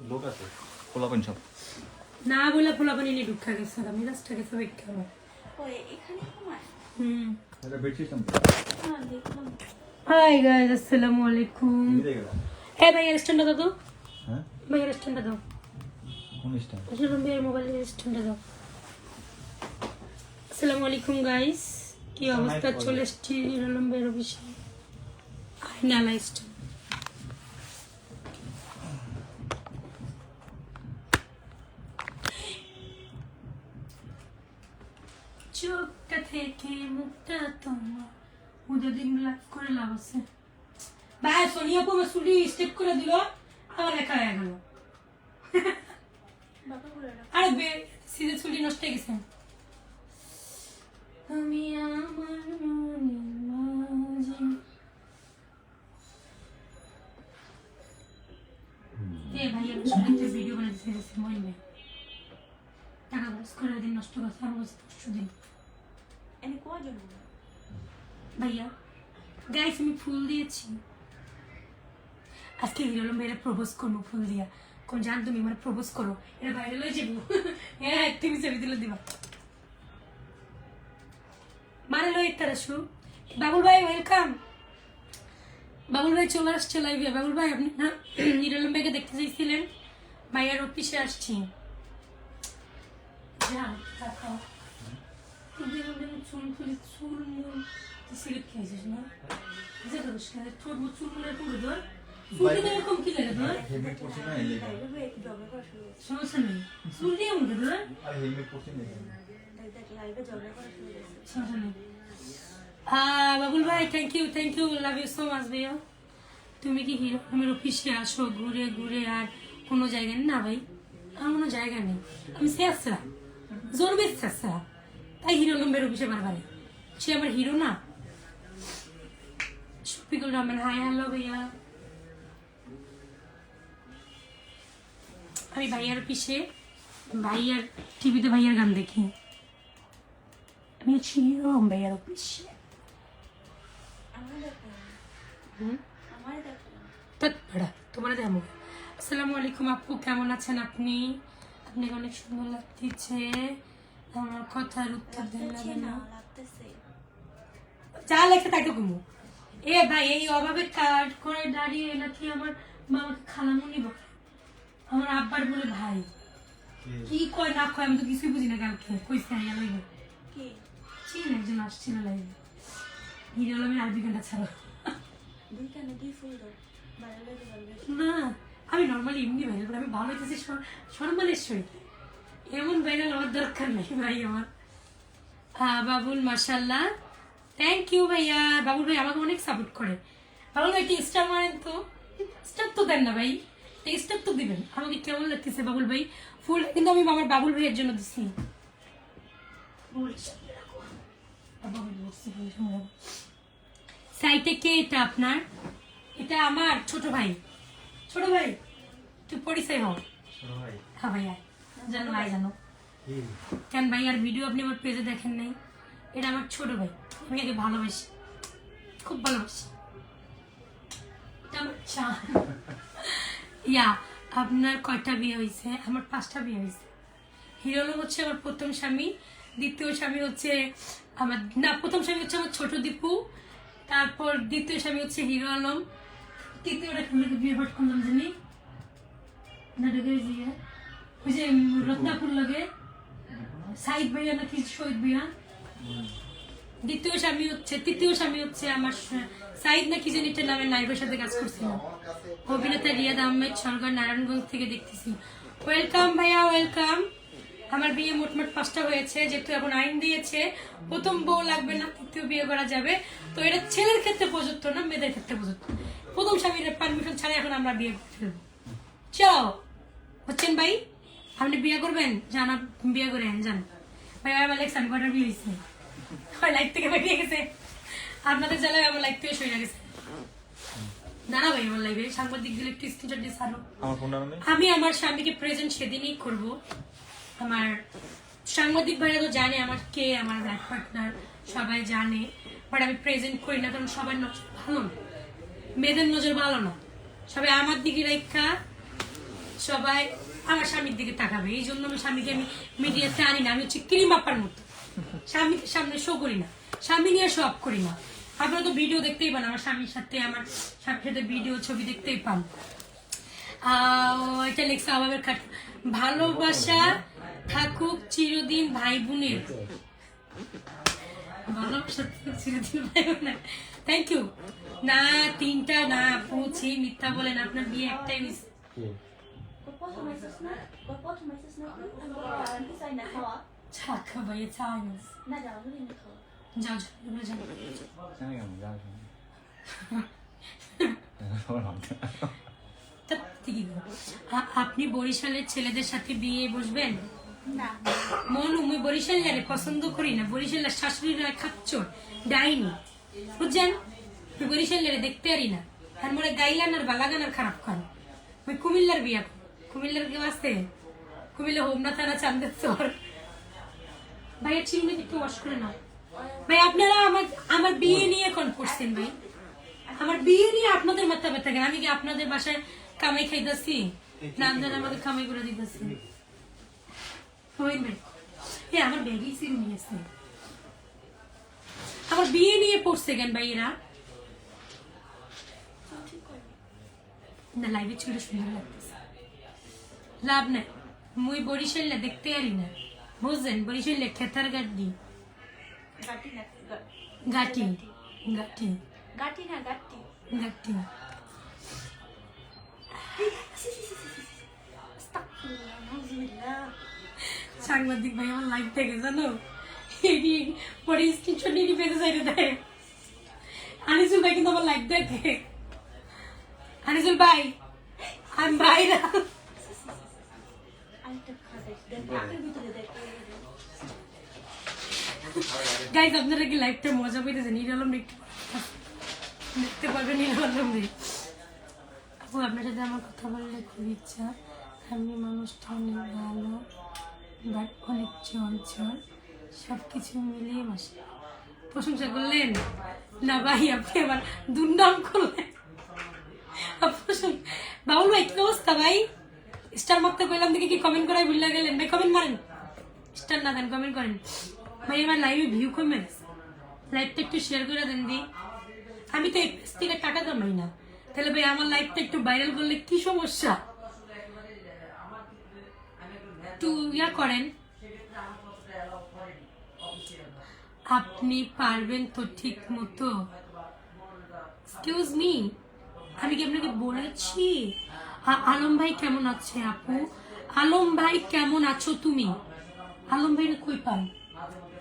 লোক আছে পোলাপেন সব। না বলে পোলাপানি নিয়ে ঢুকা গেছে আমি রাস্তা গেছে বেক্ষা ওই এখানে হুম। এটা বেডশিট হ্যাঁ দেখলাম। হাই গাইস আসসালামু আলাইকুম। হ্যাঁ ভাইয়ের স্ট্যান্ডটা দাও তো। হ্যাঁ? ভাইয়ের স্ট্যান্ডটা দাও। কোন স্ট্যান্ড আসলে ভাইয়ের মোবাইলের স্ট্যান্ডটা দাও। আসসালামু আলাইকুম গাইস কি অবস্থা? চলে এসছি নিরালম বের অফিসে আইনা থেকে মুখটা তোমার উদয় দিন লাভ করে লাভ আছে। ভাই সোনিয়া পোমা চুলি স্টেপ করে দিল আবার একা হয়ে গেল। আরে বে সিজে চুলি নষ্ট হয়ে গেছে। আমি আমার ভিডিও বানাতে টাকা খরচ করে দিন নষ্ট করছে আমার কাছে পরশু দিন। এনে কজন ভাইয়া গাইস আমি ফুল দিয়েছি। আজকে করব ফুল দিয়া। কোন জান তুমি আমার করো যাব। হ্যাঁ তুমি ছবি তুলে দিবা। মানে তারা শু বাবুল ভাই ওয়েলকাম বাবুল ভাই চলে আসছে লাইভে বাবুল ভাই, আপনি না হিরোলম ভাইকে দেখতে চাইছিলেন। ভাইয়ার অফিসে আসছি। যা তাকাও তুই চুল ফুলি চুল মুল তুই সিগারেট খেয়েছিস না ঠোঁট চুল পুরো ধর চুলটা তো এরকম কি লাগে ধর হেলমেট পরছি না এই লেগে সমস্যা নেই চুল দিয়ে মুখে ধর আরে হেলমেট পরছি না হ্যাঁ বাবুল ভাই thank you thank you love you so much ভাইয়া তুমি কি হিরো আমার অফিসে আসো ঘুরে ঘুরে আর কোনো জায়গায় নেই? না ভাই? আমার কোনো জায়গা নেই। আমি শেষরা জোর বেশ শেষরা তাই হিরো লম্বের অফিসে বারবার সে আমার হিরো না। শফিকুল রহমান হাই হ্যালো ভাইয়া। আমি ভাইয়ার অফিসে ভাইয়ার টিভিতে ভাইয়ার গান দেখি। আমি ভাইয়ার অফিসে আমার আমার আসসালামু আলাইকুম আপু, কেমন আছেন আপনি? আপনাকে অনেক সুন্দর লাগতেছে। আমার কথার উত্তর দেন না যা লেখে তাই তো কমু এ ভাই এই অভাবে কাজ করে দাঁড়িয়ে নাকি আমার মামাকে খালামুনি বলে আমার আব্বার বলে ভাই। কি? কয় না কয় আমি তো কিছুই বুঝি না কালকে। কইছে লইবে কে? চিন একজন আসছিল লাইভে হিরো আলমের ছাড়ো। দুই কানে? দুই ফুল দাও বাইরে লেগে যাবে। না আমি নর্মালি এমনি ভাইরাল আমি ভালো হইতেছি সম্মানের সহিত। এমন ভাইরাল আমার দরকার নেই ভাই আমার। হ্যাঁ বাবুল মার্শাল্লাহ থ্যাংক ইউ ভাইয়া। বাবুল ভাই আমাকে অনেক সাপোর্ট করে। বাবুল ভাই একটা স্টার মারেন তো। স্টার তো দেন না ভাই। স্টার তো দিবেন। আমাকে কেমন লাগতেছে বাবুল ভাই? ফুল কিন্তু আমি আমার বাবুল ভাইয়ের জন্য দিছি। সাইটে কে এটা আপনার? এটা আমার ছোট ভাই। ছোট ভাই তুই পরিচয় হও। হ্যাঁ ভাইয়া। জানো ভাই? জানো। কেন ভাই আর ভিডিও আপনি আমার পেজে দেখেন নাই? এটা আমার ছোট ভাই। আমি আগে ভালোবাসি। খুব ভালোবাসি। এটা আমার চান ইয়া আপনার কয়টা বিয়ে হয়েছে? আমার পাঁচটা বিয়ে হয়েছে। হিরো আলম হচ্ছে আমার প্রথম স্বামী দ্বিতীয় স্বামী হচ্ছে আমার না প্রথম স্বামী হচ্ছে আমার ছোট দীপু। তারপর দ্বিতীয় স্বামী হচ্ছে হিরো আলম। তৃতীয়টা কোনটাকে বিয়ে হট করলাম জানি? না ঢুকে দিয়ে ওই যে রত্নাপুর লাগে সাইদ ভাইয়া নাকি শহীদ ভাইয়া? দ্বিতীয় স্বামী হচ্ছে, তৃতীয় স্বামী হচ্ছে আমার সাইদ নাকি জানি একটা নামে নাইবের সাথে কাজ করছিলাম অভিনেতা রিয়াদ আহমেদ সরকার নারায়ণগঞ্জ থেকে দেখতেছি। ওয়েলকাম ভাইয়া, ওয়েলকাম। আমার বিয়ে মোটমোট পাঁচটা হয়েছে, যেহেতু এখন আইন দিয়েছে। প্রথম বউ লাগবে না, তৃতীয় বিয়ে করা যাবে। তো এটা ছেলের ক্ষেত্রে প্রযুক্ত না, মেয়েদের ক্ষেত্রে প্রযুক্ত প্রথম স্বামীর পারমিশন ছাড়া এখন আমরা বিয়ে করতে চলো হচ্ছেন ভাই? আপনি বিয়ে করবেন? জান আপ- বিয়ে করে যান ভাই আমার লাইক সান কটার বিয়ে হয়েছে। হয় লাইফ থেকে বেরিয়ে গেছে। আপনাদের জ্বালায় আমার লাইফ থেকে সরে গেছে। দাঁড়া ভাই আমার লাইফে সাংবাদিক দিলে একটু স্ক্রিনশট দিয়ে আমার নেই? আমি আমার স্বামীকে প্রেজেন্ট সেদিনই করব। আমার সাংবাদিক ভাইরা তো জানে আমার কে আমার লাইফ পার্টনার সবাই জানে। বাট আমি প্রেজেন্ট করি না কারণ সবার নজর ভালো না। মেয়েদের নজর ভালো না। সবাই আমার দিকে রেখা। সবাই আমার স্বামীর দিকে তাকাবে, এই জন্য আমি স্বামীকে আমি মিডিয়াতে আনি না। আমি হচ্ছে ক্রিম আপার মতো। স্বামীকে সামনে শো করি না। স্বামী নিয়ে শো অফ করি না। আপনারা তো ভিডিও দেখতেই পান, আমার স্বামীর সাথে, আমার স্বামীর সাথে ভিডিও ছবি দেখতেই পান। এটা লেখছে আবাবের খাট। ভালোবাসা থাকুক চিরদিন ভাই বোনের ভালোবাসা থাকুক চিরদিন ভাই বোনের থ্যাংক ইউ না, তিনটা না পৌঁছি মিথ্যা বলেন, আপনার বিয়ে একটাই আপনি বরিশালের ছেলেদের সাথে বিয়ে বসবেন Na. মন বরিশাল বরিশালের পছন্দ করি না বরিশালের শাশুড়িরা খাচ্চর ডাইনি বুঝছেন বরিশাল বরিশালের দেখতে পারি না আর মোরে গাইলান আর বালাগান আর খারাপ খান মুই কুমিল্লার বিয়া। কুমিল্লার কেউ আছে কুমিল্লা হোমনা থানা চান্দের চর। ভাইয়া চিংড়ি একটু ওয়াশ করে নাও। ভাই আপনারা আমার আমার বিয়ে নিয়ে কোন করছেন ভাই। আমার বিয়ে নিয়ে আপনাদের মাথা ব্যথা কেন? আমি কি আপনাদের বাসায় কামাই খাইতেছি? না আপনারা আমাকে কামাই করে দিতেছি ওই ভাই। এ আমার ব্যাগই নিয়েছে আমার বিয়ে নিয়ে পড়ছে কেন ভাই এরা না লাইভে ছিল সুন্দর লাগতেছে। লাভ নাই। মুই বরিশালে দেখতে পারি না। বুঝলেন বরিশালে খেতার গাড্ডি। গাটি গাটি Gati na gati. গাটি সাংবাদিক ভাই আমার লাইভ থেকে জানো? পরে স্ক্রিনশট নিয়ে পেতে চাইতে দেয়। আনিসুল ভাই কিন্তু আমার লাইভ দেখে। আনিসুল ভাই আমি ভাইরা Ay, গাইজ আপনারা কি লাইভটা মজা পেতেছেন নির আলম একটু দেখতে পারবেন নির আলম আপু, আপনার সাথে আমার কথা বললে খুব ইচ্ছা। আপনি মানুষটা অনেক ভালো বাট অনেক চঞ্চল। সব কিছু মিলিয়ে মাসে প্রশংসা করলেন? না ভাই, আপনি আবার দুর্নাম করলেন। বাবুল ভাই, কি অবস্থা ভাই? স্টার মারতে কইলাম দেখি কি কমেন্ট করাই ভুলে গেলেন। ভাই কমেন্ট মারেন। স্টার না দেন কমেন্ট করেন। ভাই, আমার লাইভে ভিউ কমে লাইভটা একটু শেয়ার করে দেন দি। আমি তো থেকে টাকা কামাই না। তাহলে ভাই, আমার লাইভটা একটু ভাইরাল করলে কি সমস্যা? একটু ইয়া করেন। আপনি পারবেন তো ঠিক মতো। এক্সকিউজ মি আমি কি আপনাকে বলেছি? আলম ভাই কেমন আছে আপু? আলম ভাই কেমন আছো তুমি? আলম ভাই কই পান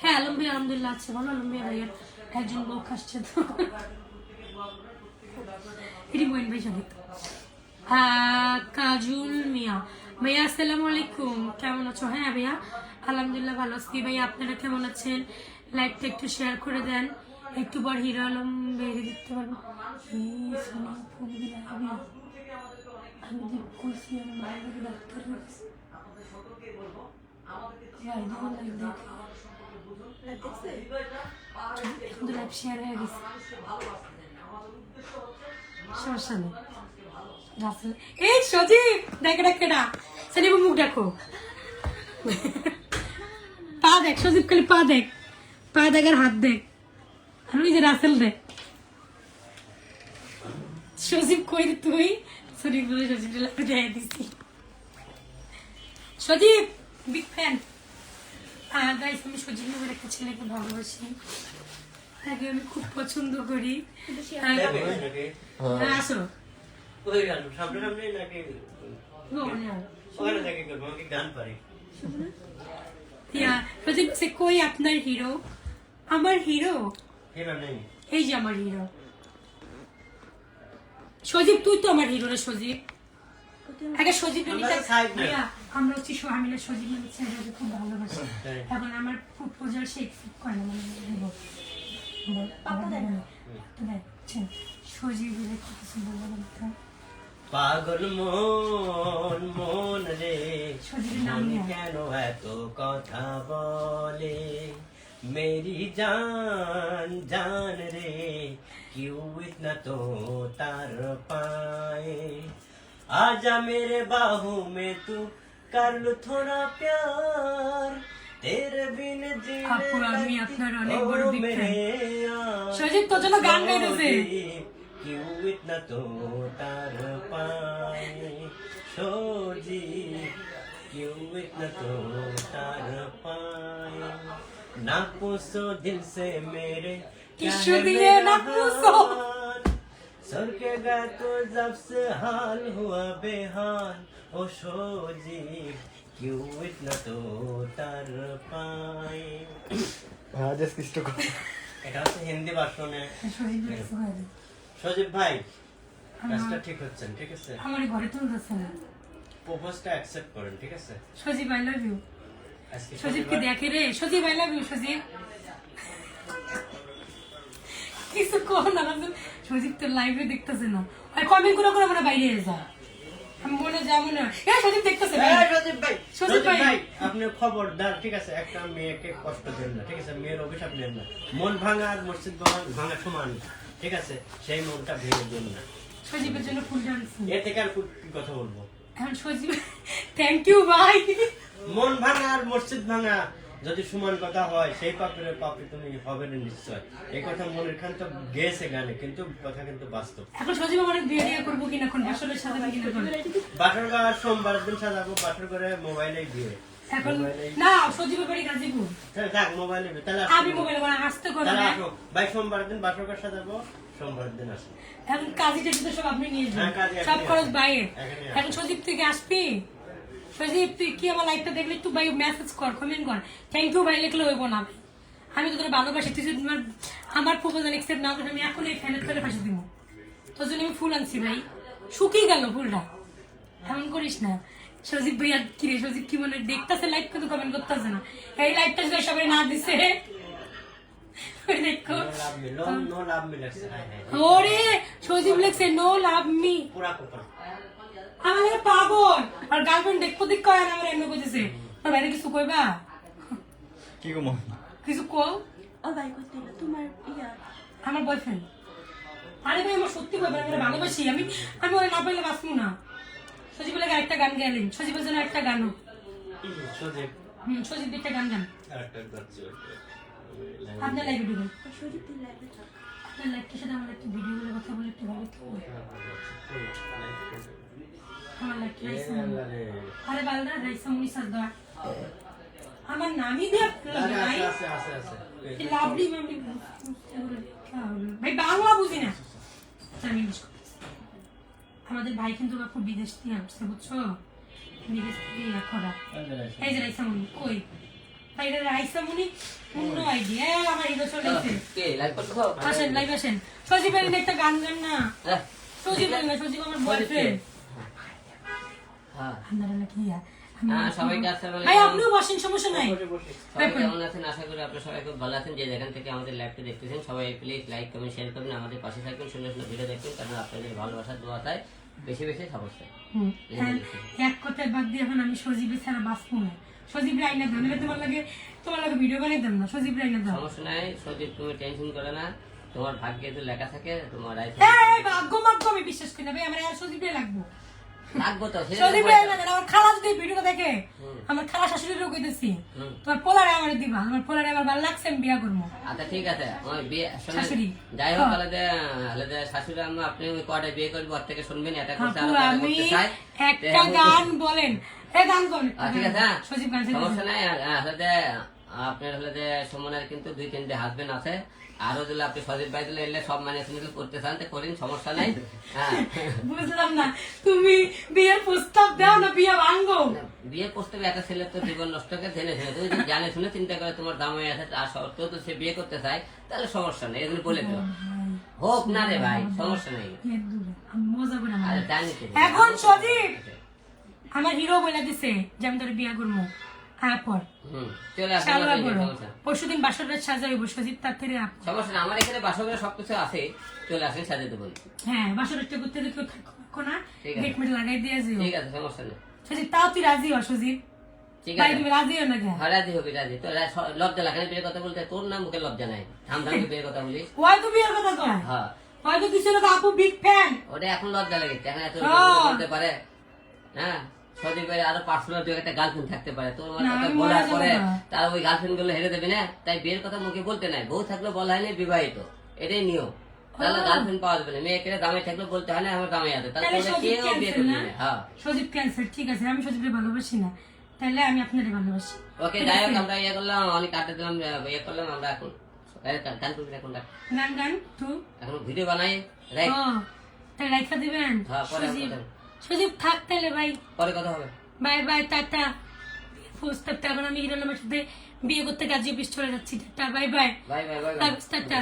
হ্যাঁ আলম ভাই আলহামদুলিল্লাহ আছে। ভালো আলম ভাই ভাইয়ের একজন লোক আসছে তো। এটি মোয়েন ভাই সঙ্গে। কাজুল মিয়া। ভাইয়া, আসসালামু আলাইকুম। কেমন আছো? হ্যাঁ ভাইয়া। আলহামদুলিল্লাহ ভালো আছি। ভাইয়া, আপনারা কেমন আছেন? লাইভটা একটু শেয়ার করে দেন। একটু পর হিরো আলম বেরিয়ে দেখতে পারব এই সোনা ফোন দিলে হবে আমি যে করছি আমি মায়ের ডাক্তার এই সজীব দেখ সজীব মুখ দেখো। পা দেখ সজীব খালি পা দেখ। পা দেখ আর হাত দেখ। আর ওই যে রাসেল দেখ। সজীব কই তুই? সজীব বলে সজীব দেয় দিছি সজীব বিগ ফ্যান গাইস আমি সজীব নামের একটা ছেলেকে ভালোবাসি। তাকে আমি খুব পছন্দ করি। আসো। গেল? সজীব বলছে, কই আপনার হিরো আমার হিরো হিরো নেই। এই যে আমার হিরো সজীব তুই তো আমার হিরো রে সজীব আগে সজীব আমরা নদীটা তো side না। হচ্ছে সোহামিলা সজীব নদী ছেলেটাকে খুব ভালোবাসি। হ্যাঁ। এখন আমার করে না মানে সজীব কিছু বলব বলতো পাগল মন মন রে। নাম মন কেন এত কথা বলে? মেরি জান জান রে। क्यों इतना तो तार पाए आजा मेरे बाहों में तू कर लो थोड़ा प्यार तेरे बिन जीने আপু, আমি लगती আপনার অনেক ओ বড় big fan। मेरे यार। সজীব তোর জন্য গান গাইতেছে क्यों इतना तो तार पाए सोजी क्यों इतना तो तार पाए ना पूछो दिल से मेरे क्या किस्सू है दिए मेरा ना पूछो। हाल। सर के गए तो जब से हाल हुआ बेहाल ओ सोजी क्यों इतना तो तार पाए হ্যাঁ জাস্ট কষ্ট করে এটা হচ্ছে হিন্দি ভাষণে সজীব লাগছে ভাই। সজীব ভাই আমার- কাজটা ঠিক হচ্ছে না, ঠিক আছে আমার এই ঘরে তুলতেছে না প্রপোজটা অ্যাকসেপ্ট করেন ঠিক আছে সজীব আই লাভ ইউ আজকে সজীবকে শনিবার। দেখে রে Sajib I love you Sajib কিছু কর না সজীব তো লাইভে দেখতেছে না। আর কমেন্ট করে করে আমরা বাইরে যা। আমি বলে যাব না। এ সজীব দেখতেছে সজীব ভাই। সজীব সজীব ভাই। ভাই আপনি খবরদার ঠিক আছে? একটা মেয়েকে কষ্ট দেন না ঠিক আছে? মেয়ের অভিশাপ নেন না। মন ভাঙা আর মসজিদ ভাঙা সমান ঠিক আছে? সেই মনটা ভেঙে দেন না। সজীবের জন্য ফুল এ থেকে আর কি কথা বলব? এখন সজীব থ্যাংক ইউ ভাই। মন ভাঙা আর মসজিদ ভাঙা যদি সমান কথা হয় সেই পাপের পাপে তুমি হবে না নিশ্চয়। এই কথা মনের খান তো গেছে গানে কিন্তু কথা কিন্তু বাস্তব। এখন সজীব আমার বিয়ে দিয়ে করব কিনা এখন? বাসনের সাথে কিনা করে বাসর ঘর সোমবার দিন সাজাবো বাসর ঘরে মোবাইলে দিয়ে এখন না সজীবের বাড়ি গাজীপুর। থাক মোবাইলে তাহলে আমি মোবাইলে মানে আসতে করে না? ভাই সোমবার দিন সাজাবো সোমবার দিন আসো। এখন কাজী টাজি তো সব আপনি নিয়ে যান। হ্যাঁ, সব খরচ। বাইরে। এখানে সজীব তুই কি আসবি? সজীব তুই কি আমার লাইফটা দেখলে? একটু ভাই মেসেজ কর কমেন্ট কর। থ্যাংক ইউ ভাই লিখলে হইব না আমি। তো তোর ভালোবাসি তুই যদি আমার প্রপোজাল একসেপ্ট না করে আমি এখন এই ফ্যানের করে ফাঁসি দিব। তোর জন্য আমি ফুল আনছি ভাই। শুকিয়ে গেল ফুলটা। এমন করিস না। সজীব ভাইয়া কি রে সজীব কি মনে দেখতেছে লাইভ কিন্তু কমেন্ট করতেছে না। এই লাইভটা যদি সবাই না দিছে দেখো। ওরে সজীব লেখছে নো লাভ মি পুরা আমার পাগল। আর গার্লফ্রেন্ড দেখব দেখ কয় আর আমার এমনি কইতেছে আর বাইরে কিছু কইবা? কি কমো কিছু কও? ও ভাই করতে না তোমার ইয়া। আমার বয়ফ্রেন্ড আরে ভাই আমার সত্যি বলবেন আমি ভালোবাসি। আমি আমি ওরে না পাইলে বাঁচবো না। সজীব লাগে একটা গান গেলেন সজীবের জন্য একটা গানও সজীব। হুম সজীব একটা গান গান। আরেকটা গাচ্ছি আপনার লাইভে ঢুকেন দিন লাগবে থাক। আপনার লাইভটার সাথে আমার একটু ভিডিও কথা বলে একটু ভালো থাকবে। আরে বালদা রাইসা মনি আমার নামই নাই। আছে লাভলি ভাই বাংলা বুঝি না। আচ্ছা, আমি আমাদের ভাই কিন্তু খুব বিদেশ থেকে আসছে বুঝছ? বিদেশ থেকে করা। এই যে রাইসামুনি কই? ভাই এটা রাইসামুনি অন্য আইডিয়া আমার হিরো চলে গেছে লাইভ করছ আসেন লাইভ আসেন। সজীব একটা গান গান না? হ্যাঁ। সজীব না সজীব আমার বয়ফ্রেন্ড হ্যাঁ আপনারা নাকি ইয়া? হ্যাঁ, সবাইকে আসসালামু ভাই আপনিও বসেন সমস্যা নাই। সবাই কেমন আছেন? আশা করি আপনারা সবাই খুব ভালো আছেন। যে যেখান থেকে আমাদের লাইভটা দেখতেছেন সবাই প্লিজ লাইক কমেন্ট শেয়ার করবেন। আমাদের পাশে থাকবেন সুন্দর সুন্দর ভিডিও দেখবেন কারণ আপনাদের ভালোবাসার দোয়া চাই বেশি বেশি সাপোর্ট চাই হুম, হ্যাঁ, এক কথায় বাদ দিয়ে এখন আমি সজীবে ছাড়া বাঁচবো না। সজীব রাইনা দাম তোমার লাগে তোমার লাগে ভিডিও বানিয়ে দাম না। সজীব রাইনা দাম সমস্যা নাই। সজীব তুমি টেনশন করে না। তোমার ভাগ্যে তো লেখা থাকে তোমার ভাগ্য আমি বিশ্বাস করি না। ভাই আমার আর সজীবটাই লাগবো। লাগবো তো সেটা সজীব তো। রাইনা দাম আমার খালা যদি ভিডিওটা দেখে আমার খালা শাশুড়িরও কইতেছি হুম। তোমার পোলারে আমার দিবা আমার পোলারে আমার ভালো লাগছে আমি বিয়া করব। আচ্ছা ঠিক আছে। আমার বিয়ে শাশুড়ি। যাই হোক হ্যাঁ। আলাদা আলাদা শাশুড়ি আম্মা আপনি ওই কটা বিয়ে করব ওর থেকে শুনবেন এটা করতে আপু আরও কটা আমি একটা গান বলেন। এ গান কোন আচ্ছা, ঠিক আছে হ্যাঁ? সজীব গান সমস্যা নাই আর, আপনার হলে যে সুমনের কিন্তু দুই তিনটে হাজবেন্ড আছে। আরও দিলে আপনি সজীব ভাই দিলে এলে সব মানে করতে চান করেন সমস্যা নাই। হ্যাঁ। বুঝলাম না তুমি বিয়ের প্রস্তাব দাও না বিয়ে ভাঙ্গো প্রস্তাবে একটা ছেলে তো জীবন নষ্ট করে জেনে শুনে তুমি যদি জানে শুনে চিন্তা করে তোমার দাম হয়ে আছে আর সত্ত্বেও তো সে বিয়ে করতে চায় তাহলে সমস্যা নেই এগুলো বলে দেবো হোক না রে ভাই সমস্যা নেই। এখন সজীব আমার হিরো বলে দিছে যে আমি তোর বিয়া করব। হ্যাঁ পর হুম চলে আসুন সালুয়া আমাদের করো সমস্যা পরশু দিন বাসর রাত সাজাইব সজীব তার থেকে সমস্যা না আমার এখানে বাসকের সবকিছু আছে চলে আসেন সাজিয়ে দেবো হ্যাঁ বাসর রাতটা করতে কেউ থাকো না গেট মেট লাগাই দিয়ে যাও ঠিক আছে সমস্যা নেই। সজীব তাও তুই রাজি হ সজীব? ঠিক আছে। তুমি রাজি হো না হ্যাঁ, রাজি হবি রাজি। তো লজ্জা লাগে বিয়ের কথা বলতে? তোর না মুখে লজ্জা নাই। থাম থাম বিয়ের কথা বলিস। ওয়াই তো বিয়ের কথা কয়। হ্যাঁ। হয়তো কিছু লোক আপু বিগ ফ্যান ওটা এখন লজ্জা লেগেছে এখন এত হ্যাঁ। বলতে পারে। হ্যাঁ। আরও পার্সোনাল দু একটা গার্লফ্রেন্ড থাকতে পারে। কথা বলার পরে তার ওই গার্লফ্রেন্ডগুলো হেরে দেবে না তাই বিয়ের কথা মুখে বলতে নাই। বউ থাকলে বলা হয়নি বিবাহিত। এটাই নিয়ম। তাহলে গার্লফ্রেন্ড পাওয়া যাবে না। মেয়েকে দামে থাকলে বলতে হয় না আমার দামে আছে। তাহলে কেউ বিয়ে করবে না? হ্যাঁ। সজীব ক্যান্সেল ঠিক আছে। আমি সজীবকে ভালোবাসি না। তাহলে আমি আপনাদের ভালোবাসি। ওকে যাই হোক আমরা ইয়ে করলাম অনেক কাটে দিলাম ইয়ে করলাম আমরা এখন গান এখন গান এখন ভিডিও বানাই রাইট তাহলে রাখা দিবেন? হ্যাঁ, পরে সজীব থাক তাহলে ভাই পরে কথা হবে। Bye bye tata. প্রস্তাবটা এখন আমি হিরালামের সাথে বিয়ে করতে গাজী অফিস চলে যাচ্ছি। Tata bye bye bye bye bye bye tata.